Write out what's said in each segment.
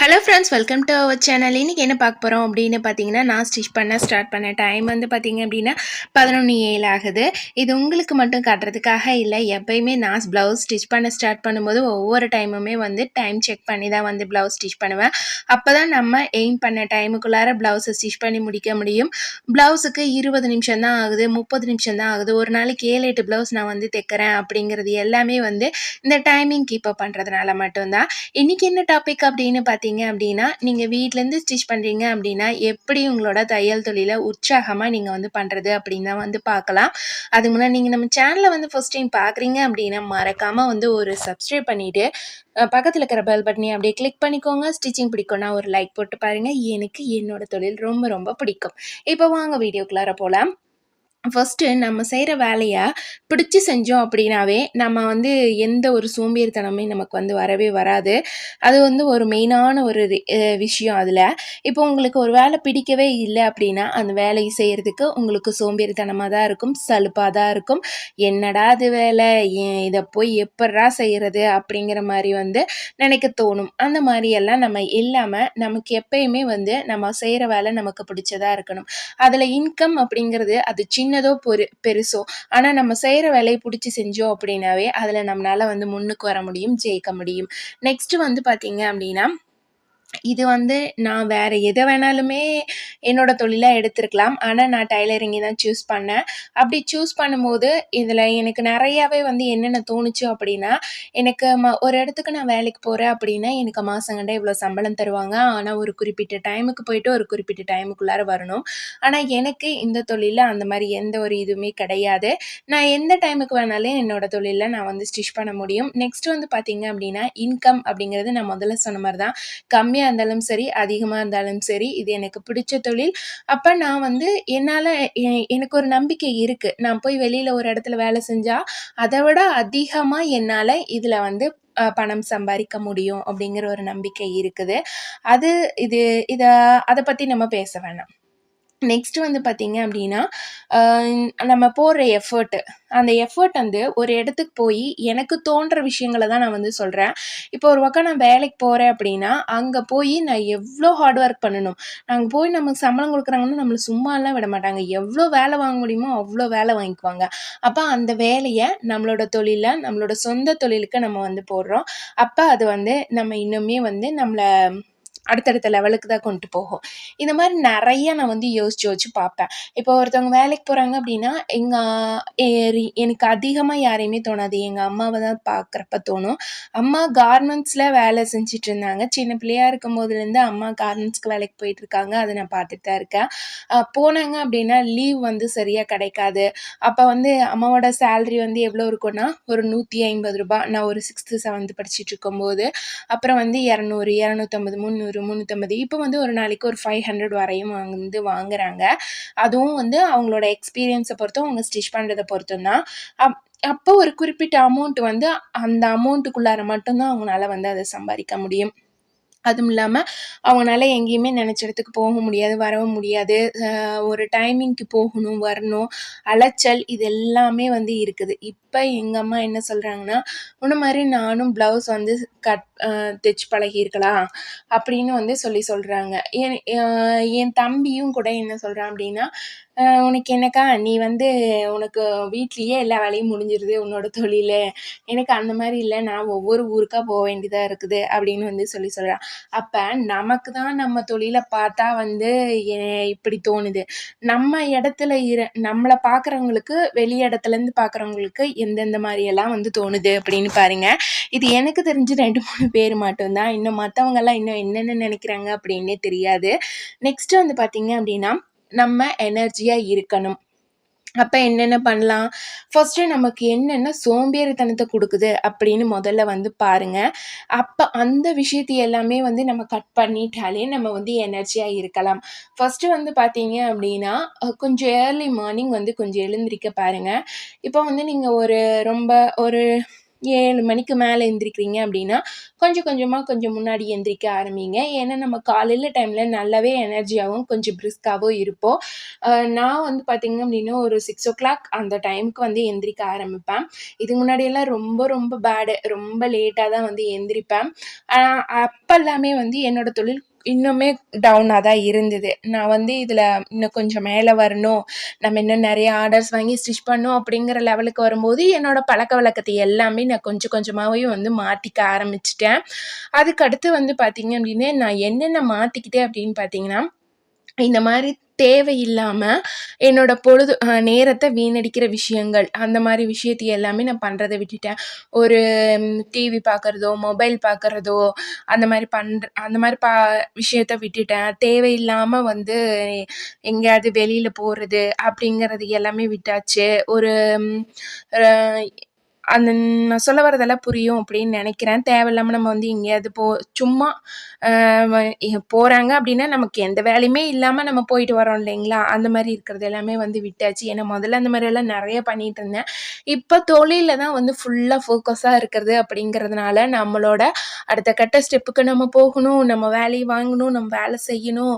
Hello friends welcome to our channel இன்றைக்கி என்ன பார்க்க போகிறோம் அப்படின்னு பார்த்தீங்கன்னா நான் ஸ்டிச் பண்ண ஸ்டார்ட் பண்ண டைம் வந்து பார்த்தீங்க அப்படின்னா பதினொன்று ஏழு ஆகுது. இது உங்களுக்கு மட்டும் காட்டுறதுக்காக இல்லை எப்பயுமே நான் ப்ளவுஸ் ஸ்டிச் பண்ண ஸ்டார்ட் பண்ணும்போது ஒவ்வொரு டைமுமே வந்து டைம் செக் பண்ணி தான் வந்து ப்ளவுஸ் ஸ்டிச் பண்ணுவேன். அப்போ தான் நம்ம எய்ம் பண்ண டைமுக்குள்ளார ப்ளவுஸை ஸ்டிச் பண்ணி முடிக்க முடியும். ப்ளவுஸுக்கு இருபது நிமிஷம் தான் ஆகுது முப்பது நிமிஷம் தான் ஆகுது. ஒரு நாளைக்கு ஏழு எட்டு ப்ளவுஸ் நான் வந்து தைக்கிறேன் அப்படிங்கிறது எல்லாமே வந்து இந்த டைமிங் கீப் அப் பண்ணுறதுனால மட்டும்தான். இன்றைக்கி என்ன டாபிக் அப்படின்னு பார்த்தீங்க அப்படின்னா நீங்கள் வீட்டிலேருந்து ஸ்டிச் பண்ணுறீங்க அப்படின்னா எப்படி உங்களோட தையல் தொழிலை உற்சாகமாக நீங்கள் வந்து பண்ணுறது அப்படின்னு தான் வந்து பார்க்கலாம். அதுக்கு முன்னாடி நீங்கள் நம்ம சேனலை வந்து ஃபஸ்ட் டைம் பார்க்குறீங்க அப்படின்னா மறக்காமல் வந்து ஒரு சப்ஸ்கிரைப் பண்ணிவிட்டு பக்கத்தில் இருக்கிற பெல் பட்டனி அப்படியே கிளிக் பண்ணிக்கோங்க. ஸ்டிச்சிங் பிடிக்கும்னா ஒரு லைக் போட்டு பாருங்கள் எனக்கு என்னோட தொழில் ரொம்ப ரொம்ப பிடிக்கும். இப்போ வாங்க வீடியோக்குள்ளார போகலாம் ஃபஸ்ட்டு நம்ம செய்கிற வேலையை பிடிச்சி செஞ்சோம் அப்படின்னாவே நம்ம வந்து எந்த ஒரு சோம்பேறித்தனமே நமக்கு வந்து வரவே வராது. அது வந்து ஒரு மெயினான ஒரு ரி- விஷயம் அதில். இப்போ உங்களுக்கு ஒரு வேலை பிடிக்கவே இல்லை அப்படின்னா அந்த வேலையை செய்கிறதுக்கு உங்களுக்கு சோம்பேறித்தனமாக தான் இருக்கும் சலுப்பாக தான் இருக்கும். என்னடா அது வேலை? ஏன் இதை போய் எப்பட்றா செய்கிறது அப்படிங்கிற மாதிரி வந்து நினைக்க தோணும். அந்த மாதிரியெல்லாம் நம்ம இல்லாமல் நமக்கு எப்பயுமே வந்து நம்ம செய்கிற வேலை நமக்கு பிடிச்சதாக இருக்கணும். அதில் இன்கம் அப்படிங்கிறது அது சின்னதோ பொரு பெருசோ ஆனால் நம்ம செய்கிற வேலையை பிடிச்சி செஞ்சோம் அப்படின்னாவே அதில் நம்மளால் வந்து முன்னுக்கு வர முடியும் ஜெயிக்க முடியும். நெக்ஸ்ட்டு வந்து பார்த்தீங்க அப்படின்னா இது வந்து நான் வேறு எதை வேணாலுமே என்னோட தொழிலாக எடுத்திருக்கலாம். ஆனால் நான் டைலரிங்கை தான் சூஸ் பண்ணேன். அப்படி சூஸ் பண்ணும்போது இதில் எனக்கு நிறையாவே வந்து என்னென்ன தோணுச்சு அப்படின்னா எனக்கு ம ஒரு இடத்துக்கு நான் வேலைக்கு போகிறேன் அப்படின்னா எனக்கு மாதங்கண்டே இவ்வளோ சம்பளம் தருவாங்க. ஆனால் ஒரு குறிப்பிட்ட டைமுக்கு போயிட்டு ஒரு குறிப்பிட்ட டைமுக்குள்ளார வரணும். ஆனால் எனக்கு இந்த தொழிலில் அந்த மாதிரி எந்த ஒரு இதுவுமே கிடையாது. நான் எந்த டைமுக்கு வேணாலும் என்னோட தொழிலில் நான் வந்து ஸ்டிச் பண்ண முடியும். நெக்ஸ்ட் வந்து பார்த்திங்க அப்படின்னா இன்கம் அப்படிங்கிறது நான் முதல்ல சொன்ன மாதிரி தான். கம்மியாக இருந்தாலும் சரி அதிகமாக இருந்தாலும் சரி இது எனக்கு பிடிச்ச தொழில். அப்போ நான் வந்து என்னால் எனக்கு ஒரு நம்பிக்கை இருக்குது நான் போய் வெளியில் ஒரு இடத்துல வேலை செஞ்சால் அதை விட அதிகமாக என்னால் இதில் வந்து பணம் சம்பாதிக்க முடியும் அப்படிங்கிற ஒரு நம்பிக்கை இருக்குது. அது இது இதை அதை பற்றி நம்ம பேச வேணாம். நெக்ஸ்ட் வந்து பார்த்தீங்க அப்படின்னா நம்ம போடுற எஃபர்ட்டு அந்த எஃபர்ட் வந்து ஒரு இடத்துக்கு போய் எனக்கு தோன்ற விஷயங்களை தான் நான் வந்து சொல்கிறேன் இப்போ ஒரு பக்கம் நான் வேலைக்கு போகிறேன் அப்படின்னா அங்கே போய் நான் எவ்வளோ ஹார்ட் ஒர்க் பண்ணணும்? அங்கே போய் நமக்கு சம்பளம் கொடுக்குறாங்கன்னா நம்மளை சும்மாலாம் விட மாட்டாங்க. எவ்வளோ வேலை வாங்க முடியுமோ அவ்வளோ வேலை வாங்கிக்குவாங்க. அப்போ அந்த வேலையை நம்மளோட தொழிலில் நம்மளோட சொந்த தொழிலுக்கு நம்ம வந்து போடுறோம். அப்போ அது வந்து நம்ம இன்னுமே வந்து நம்மளை அடுத்தடுத்த லெவலுக்கு தான் கொண்டு போகும். இந்த மாதிரி நிறைய நான் வந்து யோசிச்சு யோசிச்சு பார்ப்பேன். இப்போ ஒருத்தவங்க வேலைக்கு போகிறாங்க அப்படின்னா எங்கள் எனக்கு அதிகமாக யாரையுமே தோணாது. எங்கள் அம்மாவை தான் பார்க்குறப்ப தோணும். அம்மா கார்மெண்ட்ஸில் வேலை செஞ்சுட்டு இருந்தாங்க. சின்ன பிள்ளையா இருக்கும் போதுலேருந்து அம்மா கார்மெண்ட்ஸ்க்கு வேலைக்கு போயிட்டுருக்காங்க அதை நான் பார்த்துட்டு தான் இருக்கேன். போனாங்க அப்படின்னா லீவ் வந்து சரியாக கிடைக்காது. அப்போ வந்து அம்மாவோட சேலரி வந்து எவ்வளோ இருக்கும்னா ஒரு நூற்றி ஐம்பது ரூபாய். நான் ஒரு சிக்ஸ்த்து செவன்த்து படிச்சுட்டு இருக்கும்போது அப்புறம் வந்து இரநூறு இரநூத்தம்பது முந்நூறு முந்நூற்றம்பது இப்போ வந்து ஒரு நாளைக்கு ஒரு ஃபைவ் ஹண்ட்ரட் வரையும் வந்து வாங்குறாங்க. அதுவும் வந்து அவங்களோட எக்ஸ்பீரியன்ஸை பொறுத்தும் அவங்க ஸ்டிச் பண்ணுறதை பொறுத்தும் தான். அப் அப்போ ஒரு குறிப்பிட்ட அமௌண்ட் வந்து அந்த அமௌண்ட்டுக்குள்ளார மட்டும்தான் அவங்களால வந்து அதை சம்பாதிக்க முடியும். அதுவும் இல்லாமல் அவங்களால எங்கேயுமே நினச்ச இடத்துக்கு போக முடியாது வரவும் முடியாது. ஒரு டைமிங்க்கு போகணும் வரணும் அலைச்சல் இது எல்லாமே வந்து இருக்குது. இப்போ எங்கள் அம்மா என்ன சொல்கிறாங்கன்னா உன்ன மாதிரி நானும் ப்ளவுஸ் வந்து கட் தைச்சு பழகியிருக்கலாம் அப்படின்னு வந்து சொல்லி சொல்கிறாங்க என் என் தம்பியும் கூட என்ன சொல்கிறான் அப்படின்னா உனக்கு என்னக்கா நீ வந்து உனக்கு வீட்லேயே எல்லா வேலையும் முடிஞ்சிருது உன்னோட தொழில். எனக்கு அந்த மாதிரி இல்லை நான் ஒவ்வொரு ஊருக்காக போக வேண்டியதாக இருக்குது அப்படின்னு வந்து சொல்லி சொல்கிறான் அப்போ நமக்கு தான் நம்ம தொழிலை பார்த்தா வந்து எ- இப்படி தோணுது. நம்ம இடத்துல இரு நம்மளை பார்க்குறவங்களுக்கு வெளி இடத்துலேருந்து பார்க்குறவங்களுக்கு எந்தெந்த மாதிரியெல்லாம் வந்து தோணுது அப்படின்னு பாருங்க. இது எனக்கு தெரிஞ்சு ரெண்டு மூணு பேர் மட்டும்தான். இன்னும் மற்றவங்கெல்லாம் இன்னும் என்னென்ன நினைக்கிறாங்க அப்படின்னே தெரியாது. நெக்ஸ்ட்டு வந்து பார்த்தீங்க அப்படின்னா நம்ம எனர்ஜியாக இருக்கணும். அப்போ என்னென்ன பண்ணலாம்? ஃபஸ்ட்டு நமக்கு என்னென்ன சோம்பேறித்தனத்தை கொடுக்குது அப்படின்னு முதல்ல வந்து பாருங்க. அப்போ அந்த விஷயத்தை எல்லாமே வந்து நம்ம கட் பண்ணிட்டாலே நம்ம வந்து எனர்ஜியாக இருக்கலாம். ஃபஸ்ட்டு வந்து பார்த்தீங்க அப்படின்னா கொஞ்சம் ஏர்லி மார்னிங் வந்து கொஞ்சம் எழுந்திரிக்க பாருங்கள் இப்போ வந்து நீங்கள் ஒரு ரொம்ப ஒரு ஏழு மணிக்கு மேலே எந்திரிக்கிறீங்க அப்படின்னா கொஞ்சம் கொஞ்சமாக கொஞ்சம் முன்னாடி எந்திரிக்க ஆரம்பிங்க. ஏன்னா நம்ம காலையில் டைமில் நல்லாவே எனர்ஜியாகவும் கொஞ்சம் பிரிஸ்காகவும் இருப்போம். நான் வந்து பார்த்திங்க அப்படின்னா ஒரு சிக்ஸ் ஓ கிளாக் அந்த டைமுக்கு வந்து எந்திரிக்க ஆரம்பிப்பேன். இதுக்கு முன்னாடியெல்லாம் ரொம்ப ரொம்ப பேடு ரொம்ப லேட்டாக தான் வந்து எந்திரிப்பேன். அப்போல்லாமே எல்லாமே வந்து என்னோடய தொழில் இன்னுமே டவுனாக தான் இருந்தது. நான் வந்து இதில் இன்னும் கொஞ்சம் மேலே வரணும். நம்ம இன்னும் நிறைய ஆர்டர்ஸ் வாங்கி ஸ்டிச் பண்ணணும் அப்படிங்கிற லெவலுக்கு வரும்போது என்னோடய பழக்க வழக்கத்தை எல்லாமே நான் கொஞ்சம் கொஞ்சமாகவே வந்து மாற்றிக்க ஆரம்பிச்சிட்டேன். அதுக்கடுத்து வந்து பார்த்திங்க அப்படின்னா நான் என்னென்ன மாற்றிக்கிட்டேன் அப்படின்னு பார்த்தீங்கன்னா இந்த மாதிரி தேவையில்லாமல் என்னோட பொழுது நேரத்தை வீணடிக்கிற விஷயங்கள் அந்த மாதிரி விஷயத்தை எல்லாமே நான் பண்ணுறதை விட்டுட்டேன். ஒரு டிவி பார்க்குறதோ மொபைல் பார்க்குறதோ அந்த மாதிரி பண்ணுற அந்த மாதிரி பா விஷயத்த விட்டுட்டேன். தேவையில்லாமல் வந்து எங்கேயாவது வெளியில் போகிறது அப்படிங்கிறது எல்லாமே விட்டாச்சு. ஒரு அந்த நான் சொல்ல வரதெல்லாம் புரியும் அப்படின்னு நினைக்கிறேன். தேவையில்லாமல் நம்ம வந்து எங்கேயாவது போ சும்மா போகிறாங்க அப்படின்னா நமக்கு எந்த வேலையுமே இல்லாமல் நம்ம போயிட்டு வரோம் இல்லைங்களா? அந்த மாதிரி இருக்கிறது எல்லாமே வந்து விட்டாச்சு. ஏன்னா முதல்ல அந்த மாதிரியெல்லாம் நிறைய பண்ணிட்டு இருந்தேன். இப்போ தொழிலில் தான் வந்து ஃபுல்லாக ஃபோக்கஸாக இருக்கிறது அப்படிங்கிறதுனால நம்மளோட அடுத்த கட்ட ஸ்டெப்புக்கு நம்ம போகணும் நம்ம வேலையை வாங்கணும் நம்ம வேலை செய்யணும்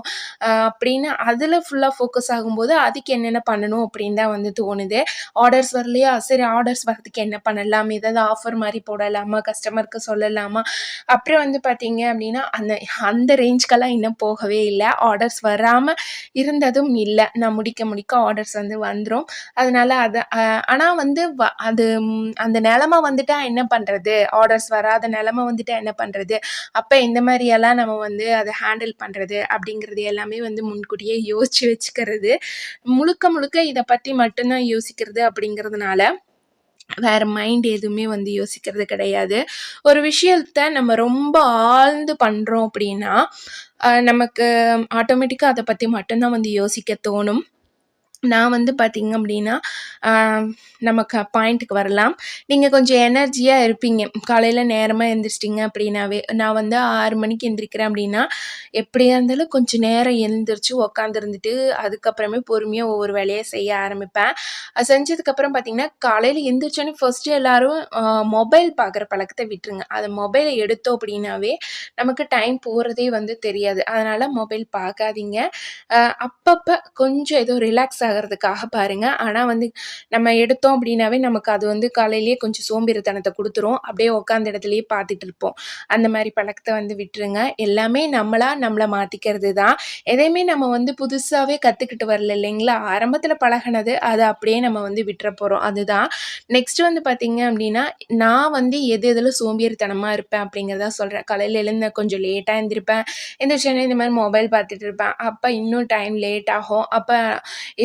அப்படின்னு அதில் ஃபுல்லாக ஃபோக்கஸ் ஆகும்போது அதுக்கு என்னென்ன பண்ணணும் அப்படின்னு தான் வந்து தோணுது. ஆர்டர்ஸ் வரலையா? சரி ஆர்டர்ஸ் வரதுக்கு என்ன பண்ணலாம் ஏதாவது ஆஃபர் மாதிரி போடலாமா கஸ்டமருக்கு சொல்லலாமா? அப்புறம் வந்து பார்த்தீங்க அப்படின்னா அந்த அந்த ரேஞ்சுக்கெல்லாம் இன்னும் போகவே இல்லை. ஆர்டர்ஸ் வராமல் இருந்ததும் இல்லை. நான் முடிக்க முடிக்க ஆர்டர்ஸ் வந்து வந்துடும் அதனால அதை ஆனால் வந்து வ அது அந்த நிலமை வந்துட்டா என்ன பண்ணுறது ஆர்டர்ஸ் வராத நிலமை வந்துட்டா என்ன பண்ணுறது அப்போ இந்த மாதிரியெல்லாம் நம்ம வந்து அதை ஹேண்டில் பண்ணுறது அப்படிங்கிறது எல்லாமே வந்து முன்கூட்டியே யோசித்து வச்சுக்கிறது. முழுக்க முழுக்க இதை பற்றி மட்டும்தான் யோசிக்கிறது அப்படிங்கிறதுனால வேற மைண்ட் எதுவுமே வந்து யோசிக்கிறது கிடையாது. ஒரு விஷயத்த நம்ம ரொம்ப ஆழ்ந்து பண்ணுறோம் அப்படின்னா நமக்கு ஆட்டோமேட்டிக்காக அதை பற்றி மட்டும்தான் வந்து யோசிக்க தோணும். நான் வந்து பார்த்தீங்க அப்படின்னா நமக்கு பாயிண்ட்டுக்கு வரலாம். நீங்கள் கொஞ்சம் எனர்ஜியாக இருப்பீங்க. காலையில் நேரமாக எழுந்திரிச்சிட்டிங்க அப்படின்னாவே நான் வந்து ஆறு மணிக்கு எந்திரிக்கிறேன் அப்படின்னா எப்படியா இருந்தாலும் கொஞ்சம் நேரம் எழுந்திரிச்சு உக்காந்துருந்துட்டு அதுக்கப்புறமே பொறுமையாக ஒவ்வொரு வேலையை செய்ய ஆரம்பிப்பேன். அது செஞ்சதுக்கப்புறம் பார்த்தீங்கன்னா காலையில் எழுந்திரிச்சோன்னே ஃபஸ்ட்டு எல்லோரும் மொபைல் பார்க்குற பழக்கத்தை விட்டுருங்க. அதை மொபைலை எடுத்தோம் அப்படின்னாவே நமக்கு டைம் போகிறதே வந்து தெரியாது. அதனால் மொபைல் பார்க்காதீங்க அப்பப்போ கொஞ்சம் ஏதோ ரிலாக்ஸ் ஆகிறதுக்காக பாருங்கள் ஆனால் வந்து நம்ம எடுத்தோம் அப்படின்னாவே நமக்கு அது வந்து காலையிலேயே கொஞ்சம் சோம்பேறித்தனத்தை கொடுத்துரும். அப்படியே உட்காந்த இடத்துலையே பார்த்துட்டு இருப்போம். அந்த மாதிரி பழக்கத்தை வந்து விட்டுருங்க. எல்லாமே நம்மளாக நம்மளை மாற்றிக்கிறது தான். எதையுமே நம்ம வந்து புதுசாகவே கற்றுக்கிட்டு வரல இல்லைங்களா? ஆரம்பத்தில் பழகினது அதை அப்படியே நம்ம வந்து விட்டுற போகிறோம் அதுதான். நெக்ஸ்ட் வந்து பார்த்திங்க அப்படின்னா நான் வந்து எது எதில் சோம்பேறித்தனமாக இருப்பேன் அப்படிங்கிறதா சொல்கிறேன் காலையில் எழுந்த கொஞ்சம் லேட்டாக எழுந்திருப்பேன் எந்திரிச்சோன்னே இந்த மாதிரி மொபைல் பார்த்துட்டு இருப்பேன். அப்போ இன்னும் டைம் லேட் ஆகும். அப்போ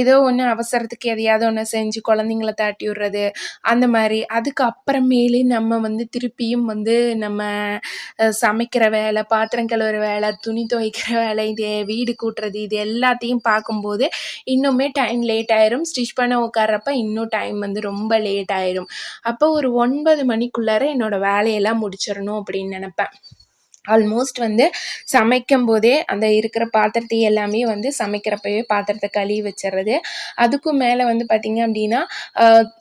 ஏதோ ஒன்று அவசரத்துக்கு எதையாவது ஒன்று செஞ்சு குழந்தைங்கள தாட்டி விடுறது அந்த மாதிரி. அதுக்கு அப்புறமேலே நம்ம வந்து திருப்பியும் வந்து நம்ம சமைக்கிற வேலை பாத்திரம் கழுவுற வேலை துணி துவைக்கிற வேலை இது வீடு கூட்டுறது இது எல்லாத்தையும் பார்க்கும்போது இன்னுமே டைம் லேட் ஆயிரும். ஸ்டிச் பண்ண உட்கார்றப்ப இன்னும் டைம் வந்து ரொம்ப லேட் ஆயிரும். அப்போ ஒரு ஒன்பது மணிக்குள்ளார என்னோட வேலையெல்லாம் முடிச்சிடணும் அப்படின்னு நினப்பேன். ஆல்மோஸ்ட் வந்து சமைக்கும் போதே அந்த இருக்கிற பாத்திரத்தை எல்லாமே வந்து சமைக்கிறப்பவே பாத்திரத்தை கழுவி வச்சிடுறது அதுக்கும் மேலே வந்து பார்த்திங்க அப்படின்னா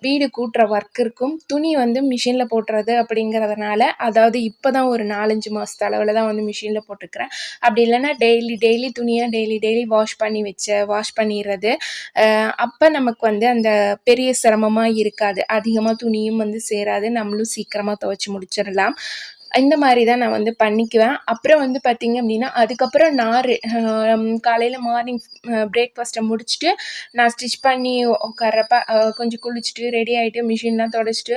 வீடு கூட்டுற ஒர்க் இருக்கும் துணி வந்து மிஷினில் போட்டுறது அப்படிங்கிறதுனால அதாவது இப்போ தான் ஒரு நாலஞ்சு மாதத்து அளவில் தான் வந்து மிஷினில் போட்டுக்கிறேன். அப்படி இல்லைன்னா டெய்லி டெய்லி துணியை டெய்லி டெய்லி வாஷ் பண்ணி வச்ச வாஷ் பண்ணிடுறது அப்போ நமக்கு வந்து அந்த பெரிய சிரமமாக இருக்காது. அதிகமாக துணியும் வந்து சேராது. நம்மளும் சீக்கிரமாக துவைச்சி முடிச்சிடலாம் இந்த மாதிரி தான் நான் வந்து பண்ணிக்குவேன். அப்புறம் வந்து பார்த்திங்க அப்படின்னா அதுக்கப்புறம் நான் காலையில் மார்னிங் பிரேக்ஃபாஸ்ட்டை முடிச்சுட்டு நான் ஸ்டிச் பண்ணி உட்கார்றப்ப கொஞ்சம் குளிச்சுட்டு ரெடி ஆகிட்டு மிஷின்லாம் தொடச்சிட்டு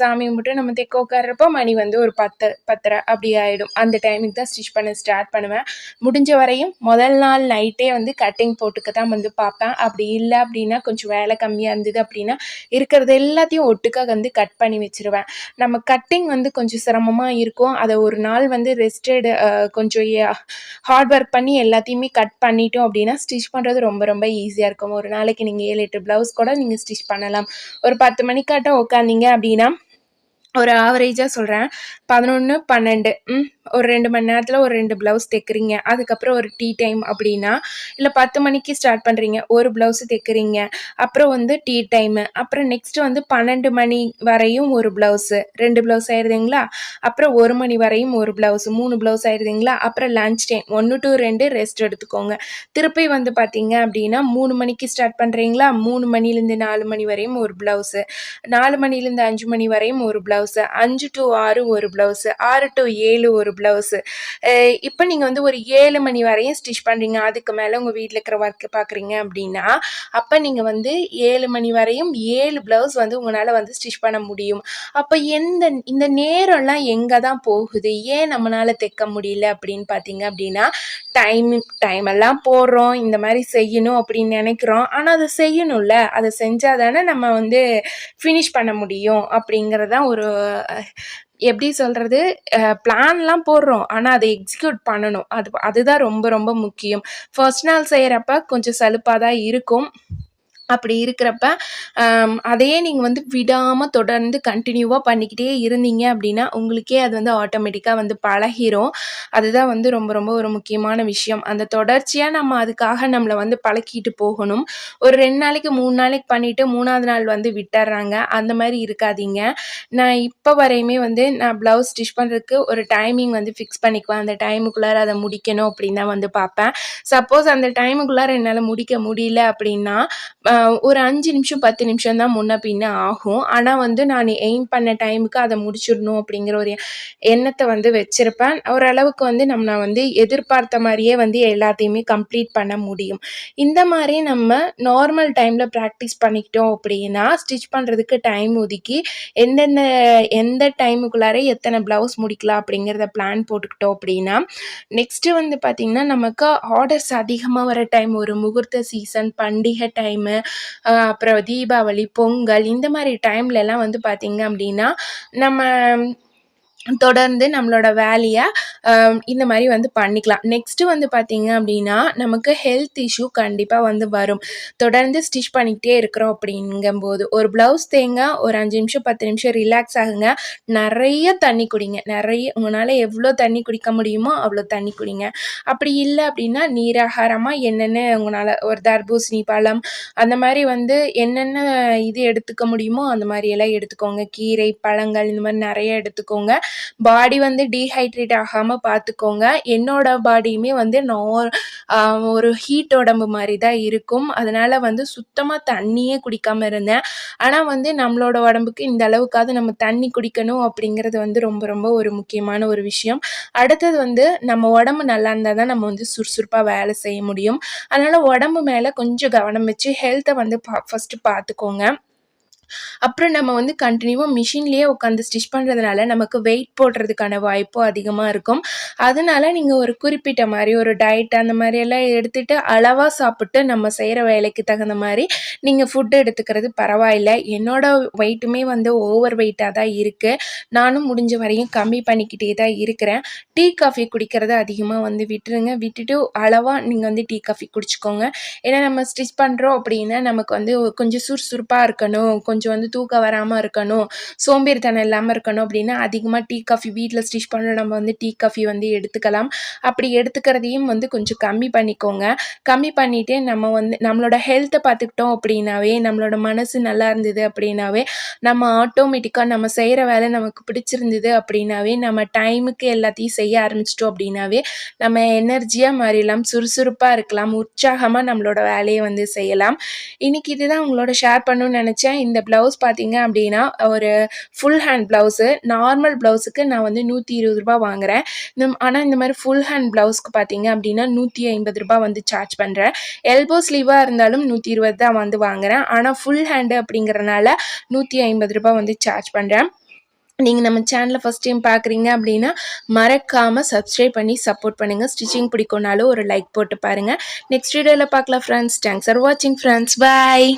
சாமி கும்பிட்டு நம்ம தைக்க உட்கார்றப்போ மணி வந்து ஒரு பத்து பத்தரை அப்படி ஆகிடும் அந்த டைமுக்கு தான் ஸ்டிச் பண்ண ஸ்டார்ட் பண்ணுவேன். முடிஞ்ச வரையும் முதல் நாள் நைட்டே வந்து கட்டிங் போட்டுக்க தான் வந்து பார்ப்பேன். அப்படி இல்லை அப்படின்னா கொஞ்சம் வேலை கம்மியாக இருந்தது அப்படின்னா இருக்கிறது எல்லாத்தையும் ஒட்டுக்காக வந்து கட் பண்ணி வச்சிருவேன். நம்ம கட்டிங் வந்து கொஞ்சம் சிரமமாக இருக்கும் அதை ஒரு நாள் வந்து ரெஸ்டட் கொஞ்சம் ஹார்ட் ஒர்க் பண்ணி எல்லாத்தையுமே கட் பண்ணிட்டோம் அப்படின்னா ஸ்டிச் பண்ணுறது ரொம்ப ரொம்ப ஈஸியாக இருக்கும். ஒரு நாளைக்கு நீங்கள் ஏழு எட்டு ப்ளவுஸ் கூட நீங்கள் ஸ்டிச் பண்ணலாம். ஒரு பத்து மணிக்காட்டம் உட்காந்தீங்க அப்படின்னா ஒரு ஆவரேஜாக சொல்கிறேன் பதினொன்று பன்னெண்டு ம் ஒரு ரெண்டு மணி நேரத்தில் ஒரு ரெண்டு ப்ளவுஸ் தைக்கிறீங்க. அதுக்கப்புறம் ஒரு டீ டைம் அப்படின்னா இல்லை பத்து மணிக்கு ஸ்டார்ட் பண்ணுறீங்க ஒரு ப்ளவுஸு தைக்கிறீங்க. அப்புறம் வந்து டீ டைமு அப்புறம் நெக்ஸ்ட்டு வந்து பன்னெண்டு மணி வரையும் ஒரு ப்ளவுஸு ரெண்டு ப்ளவுஸ் ஆயிடுதுங்களா அப்புறம் ஒரு மணி வரையும் ஒரு ப்ளவுஸ் மூணு ப்ளவுஸ் ஆயிடுதுங்களா அப்புறம் லன்ச் டைம் ஒன்று டு ரெண்டு ரெஸ்ட் எடுத்துக்கோங்க. திருப்பி வந்து பார்த்தீங்க அப்படின்னா மூணு மணிக்கு ஸ்டார்ட் பண்ணுறீங்களா மூணு மணிலேருந்து நாலு மணி வரையும் ஒரு ப்ளவுஸு நாலு மணிலேருந்து அஞ்சு மணி வரையும் ஒரு ப்ளவுஸு அஞ்சு டு ஆறு ஒரு ப்ளவுஸு ஆறு டு ஏழு ஒரு ப்ளவுஸு இப்போ நீங்கள் வந்து ஒரு ஏழு மணி வரையும் ஸ்டிச் பண்ணுறீங்க அதுக்கு மேலே உங்கள் வீட்டில் இருக்கிற ஒர்க்கு பார்க்குறீங்க அப்படின்னா அப்போ நீங்கள் வந்து ஏழு மணி வரையும் ஏழு ப்ளவுஸ் வந்து உங்களால் வந்து ஸ்டிச் பண்ண முடியும். அப்போ எந்த இந்த நேரம்லாம் எங்கே தான் போகுது? ஏன் நம்மளால் தைக்க முடியல அப்படின்னு பார்த்தீங்க அப்படின்னா டைம் டைம் எல்லாம் போடுறோம். இந்த மாதிரி செய்யணும் அப்படின்னு நினைக்கிறோம். ஆனால் அதை செய்யணும்ல. அதை செஞ்சால் தானே நம்ம வந்து ஃபினிஷ் பண்ண முடியும் அப்படிங்கிறதான் ஒரு எப்படி சொல்கிறது பிளான்லாம் போடுறோம். ஆனால் அதை எக்ஸிக்யூட் பண்ணணும். அது அதுதான் ரொம்ப ரொம்ப முக்கியம். ஃபர்ஸ்ட் நாள் செய்கிறப்ப கொஞ்சம் சலுப்பாக தான் இருக்கும். அப்படி இருக்கிறப்ப அதையே நீங்கள் வந்து விடாமல் தொடர்ந்து கண்டினியூவாக பண்ணிக்கிட்டே இருந்தீங்க அப்படின்னா உங்களுக்கே அது வந்து ஆட்டோமேட்டிக்காக வந்து பழகிரும். அதுதான் வந்து ரொம்ப ரொம்ப ஒரு முக்கியமான விஷயம். அந்த தொடர்ச்சியாக நம்ம அதுக்காக நம்மளை வந்து பழக்கிட்டு போகணும். ஒரு ரெண்டு நாளைக்கு மூணு நாளைக்கு பண்ணிவிட்டு மூணாவது நாள் வந்து விட்டுறாங்க. அந்த மாதிரி இருக்காதீங்க. நான் இப்போ வரையுமே வந்து நான் ப்ளவுஸ் ஸ்டிச் பண்ணுறதுக்கு ஒரு டைமிங் வந்து ஃபிக்ஸ் பண்ணிக்குவேன். அந்த டைமுக்குள்ளார அதை முடிக்கணும் அப்படின்னு தான் வந்து பார்ப்பேன். சப்போஸ் அந்த டைமுக்குள்ளார என்னால் முடிக்க முடியல அப்படின்னா ஒரு அஞ்சு நிமிஷம் பத்து நிமிஷம் தான் முன்ன பின்ன ஆகும். ஆனால் வந்து நான் எய்ம் பண்ண டைமுக்கு அதை முடிச்சிடணும் அப்படிங்கிற ஒரு எண்ணத்தை வந்து வச்சுருப்பேன். ஓரளவுக்கு வந்து நம்ம வந்து எதிர்பார்த்த மாதிரியே வந்து எல்லாத்தையுமே கம்ப்ளீட் பண்ண முடியும். இந்த மாதிரி நம்ம நார்மல் டைமில் ப்ராக்டிஸ் பண்ணிக்கிட்டோம் அப்படின்னா ஸ்டிச் பண்ணுறதுக்கு டைம் ஒதுக்கி எந்தெந்த எந்த டைமுக்குள்ளார எத்தனை ப்ளவுஸ் முடிக்கலாம் அப்படிங்கிறத பிளான் போட்டுக்கிட்டோம் அப்படின்னா நெக்ஸ்ட்டு வந்து பார்த்திங்கன்னா நமக்கு ஆர்டர்ஸ் அதிகமாக வர டைம் ஒரு முகூர்த்த சீசன் பண்டிகை டைமு அப்புறம் தீபாவளி பொங்கல் இந்த மாதிரி டைம்லலாம் வந்து பார்த்திங்க அப்படின்னா நம்ம தொடர்ந்து நம்மளோட வேலையை இந்த மாதிரி வந்து பண்ணிக்கலாம். நெக்ஸ்ட்டு வந்து பார்த்திங்க அப்படின்னா நமக்கு ஹெல்த் இஷ்யூ கண்டிப்பாக வந்து வரும். தொடர்ந்து ஸ்டிச் பண்ணிக்கிட்டே இருக்கிறோம் அப்படிங்கும்போது ஒரு ப்ளவுஸ் தேங்க ஒரு அஞ்சு நிமிஷம் பத்து நிமிஷம் ரிலாக்ஸ் ஆகுங்க. நிறைய தண்ணி குடிங்க. நிறைய உங்களால் எவ்வளோ தண்ணி குடிக்க முடியுமோ அவ்வளோ தண்ணி குடிங்க. அப்படி இல்லை அப்படின்னா நீராகாரமாக என்னென்ன உங்களால் ஒரு தர்பூசணி பழம் அந்த மாதிரி வந்து என்னென்ன இது எடுத்துக்க முடியுமோ அந்த மாதிரி எல்லாம் எடுத்துக்கோங்க. கீரை பழங்கள் இந்த மாதிரி நிறைய எடுத்துக்கோங்க. பாடி வந்து டீஹைட்ரேட் ஆகாமல் பார்த்துக்கோங்க என்னோட பாடியுமே வந்து நான் ஒரு ஹீட் உடம்பு மாதிரி தான் இருக்கும். அதனால் வந்து சுத்தமாக தண்ணியே குடிக்காமல் இருந்தேன். ஆனால் வந்து நம்மளோட உடம்புக்கு இந்த அளவுக்காவது நம்ம தண்ணி குடிக்கணும் அப்படிங்கிறது வந்து ரொம்ப ரொம்ப ஒரு முக்கியமான ஒரு விஷயம். அடுத்தது வந்து நம்ம உடம்பு நல்லா இருந்தால் தான் நம்ம வந்து சுறுசுறுப்பாக வேலை செய்ய முடியும். அதனால் உடம்பு மேலே கொஞ்சம் கவனம் வச்சு ஹெல்த்தை வந்து பா ஃபஸ்ட்டு பார்த்துக்கோங்க அப்புறம் நம்ம வந்து கண்டினியூவாக மிஷின்லேயே உட்காந்து ஸ்டிச் பண்ணுறதுனால நமக்கு வெயிட் போடுறதுக்கான வாய்ப்பும் அதிகமாக இருக்கும். அதனால நீங்கள் ஒரு குறிப்பிட்ட மாதிரி ஒரு டயட் அந்த மாதிரியெல்லாம் எடுத்துகிட்டு அளவாக சாப்பிட்டு நம்ம செய்கிற வேலைக்கு தகுந்த மாதிரி நீங்கள் ஃபுட்டு எடுத்துக்கிறது பரவாயில்ல. என்னோட வெயிட்டுமே வந்து ஓவர் வெயிட்டாக தான் இருக்குது நானும் முடிஞ்ச வரையும் கம்மி பண்ணிக்கிட்டே தான் இருக்கிறேன். டீ காஃபி குடிக்கிறத அதிகமாக வந்து விட்டுருங்க. விட்டுட்டு அளவாக நீங்கள் வந்து டீ காஃபி குடிச்சிக்கோங்க. ஏன்னா நம்ம ஸ்டிச் பண்ணுறோம் அப்படின்னா நமக்கு வந்து கொஞ்சம் சுறுசுறுப்பாக இருக்கணும். கொஞ்சம் கொஞ்சம் வந்து தூக்கம் வராமல் இருக்கணும் சோம்பேறித்தனம் இல்லாமல் இருக்கணும் அப்படின்னா அதிகமாக டீ காஃபி வீட்டில் ஸ்டிச் பண்ண நம்ம வந்து டீ காஃபி வந்து எடுத்துக்கலாம். அப்படி எடுத்துக்கிறதையும் வந்து கொஞ்சம் கம்மி பண்ணிக்கோங்க. கம்மி பண்ணிவிட்டு நம்ம வந்து நம்மளோட ஹெல்த்தை பார்த்துக்கிட்டோம் அப்படின்னாவே நம்மளோட மனசு நல்லா இருந்தது அப்படின்னாவே நம்ம ஆட்டோமேட்டிக்காக நம்ம செய்கிற வேலை நமக்கு பிடிச்சிருந்தது அப்படின்னாவே நம்ம டைமுக்கு எல்லாத்தையும் செய்ய ஆரம்பிச்சிட்டோம் அப்படின்னாவே நம்ம எனர்ஜியாக மாறிடலாம் சுறுசுறுப்பாக இருக்கலாம் உற்சாகமாக நம்மளோட வேலையை வந்து செய்யலாம். இன்றைக்கி இதுதான் உங்களோட ஷேர் பண்ணணும்னு நினச்சேன். இந்த ப்ளவுஸ் பார்த்தீங்க அப்படின்னா ஒரு ஃபுல் ஹேண்ட் ப்ளவுஸு நார்மல் ப்ளவுஸுக்கு நான் வந்து நூற்றி இருபது ரூபா வாங்குகிறேன் இந்த ஆனால் இந்த மாதிரி ஃபுல் ஹேண்ட் ப்ளவுஸ்க்கு பார்த்தீங்க அப்படின்னா நூற்றி ஐம்பது ரூபா வந்து சார்ஜ் பண்ணுறேன் எல்போ ஸ்லீவாக இருந்தாலும் நூற்றி இருபது தான் வந்து வாங்குகிறேன் ஆனால் ஃபுல் ஹேண்டு அப்படிங்கிறனால நூற்றி ஐம்பது ரூபா வந்து சார்ஜ் பண்ணுறேன் நீங்கள் நம்ம சேனலை ஃபஸ்ட் டைம் பார்க்குறீங்க அப்படின்னா மறக்காமல் சப்ஸ்கிரைப் பண்ணி சப்போர்ட் பண்ணுங்கள் ஸ்டிச்சிங் பிடிக்கும்னாலும் ஒரு லைக் போட்டு பாருங்கள் நெக்ஸ்ட் வீடியோவில் பார்க்கலாம் ஃப்ரெண்ட்ஸ் தேங்க்ஸ் ஃபார் வாட்சிங் ஃப்ரெண்ட்ஸ் பாய்